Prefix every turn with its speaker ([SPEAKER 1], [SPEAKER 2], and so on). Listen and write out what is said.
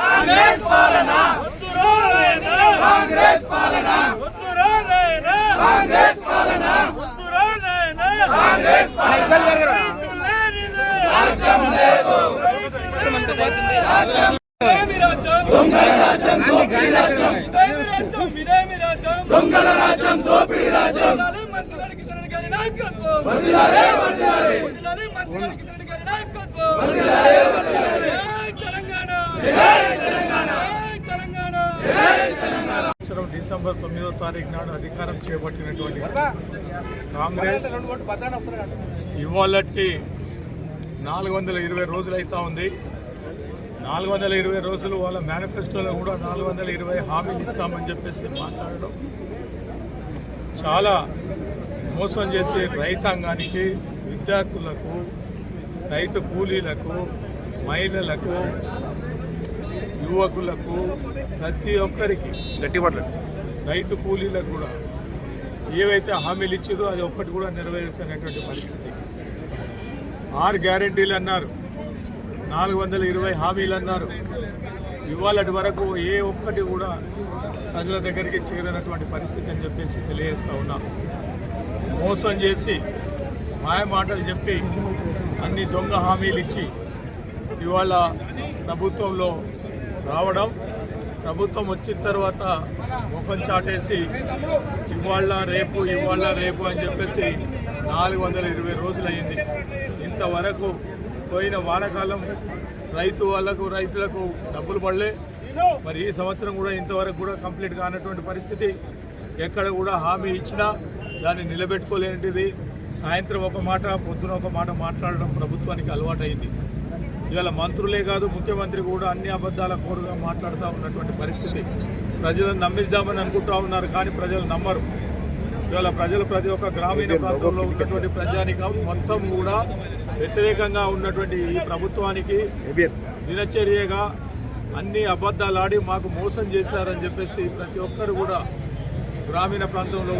[SPEAKER 1] కాంగ్రెస్ పాలన కాంగ్రెస్ పాలన కాంగ్రెస్ పాలన కాంగ్రెస్ పాలన రాజ్యం లేదు. దొంగల రాజ్యం రాజ్యం దొంగల రాజ్యం దోపిడీ రాజ్యం
[SPEAKER 2] డిసెంబర్ తొమ్మిదో తారీఖు నాడు అధికారం చేపట్టినటువంటి కాంగ్రెస్ ఇవాళకి నాలుగు వందల ఇరవై రోజులు అవుతా ఉంది. నాలుగు వందల ఇరవై రోజులు వాళ్ళ మేనిఫెస్టోలో కూడా నాలుగు వందల ఇరవై హామీలు ఇస్తామని చెప్పేసి మాట్లాడడం చాలా మోసం చేసి రైతాంగానికి విద్యార్థులకు రైతు కూలీలకు మహిళలకు యువకులకు ప్రతి ఒక్కరికి రైతు కూలీలకు కూడా ఏవైతే హామీలు ఇచ్చారో అది ఒక్కటి కూడా నెరవేర్చినటువంటి పరిస్థితి. ఆరు గ్యారెంటీలు అన్నారు. నాలుగు వందల ఇరవై హామీలు అన్నారు. ఇవాళటి వరకు ఏ ఒక్కటి కూడా ప్రజల దగ్గరికి చేరినటువంటి పరిస్థితి అని చెప్పేసి తెలియజేస్తూ ఉన్నాం. మోసం చేసి మాయ మాటలు చెప్పి అన్ని దొంగ హామీలు ఇచ్చి ఇవాళ ప్రభుత్వంలో రావడం ప్రభుత్వం వచ్చిన తర్వాత ముఖం చాటేసి ఇవాళ రేపు ఇవాళ రేపు అని చెప్పేసి నాలుగు వందల ఇరవై రోజులు అయింది ఇంతవరకు పోయిన వానాకాలం రైతు వాళ్ళకు రైతులకు డబ్బులు పడలే. మరి ఈ సంవత్సరం కూడా ఇంతవరకు కూడా కంప్లీట్ కానటువంటి పరిస్థితి. ఎక్కడ కూడా హామీ ఇచ్చినా దాన్ని నిలబెట్టుకోలేనిది సాయంత్రం ఒక మాట పొద్దున ఒక మాట మాట్లాడడం ప్రభుత్వానికి అలవాటైంది. ఇవాళ మంత్రులే కాదు ముఖ్యమంత్రి కూడా అన్ని అబద్ధాల కోరుగా మాట్లాడుతూ ఉన్నటువంటి పరిస్థితి. ప్రజలను నమ్మిద్దామని అనుకుంటా ఉన్నారు కానీ ప్రజలు నమ్మరు. ఇవాళ ప్రజలు ప్రతి ఒక్క గ్రామీణ ప్రాంతంలో ఉన్నటువంటి ప్రజానికం మొత్తం కూడా వ్యతిరేకంగా ఉన్నటువంటి ఈ ప్రభుత్వానికి దినచర్యగా అన్ని అబద్ధాలు ఆడి మాకు మోసం చేశారని చెప్పేసి ప్రతి ఒక్కరు కూడా గ్రామీణ ప్రాంతంలో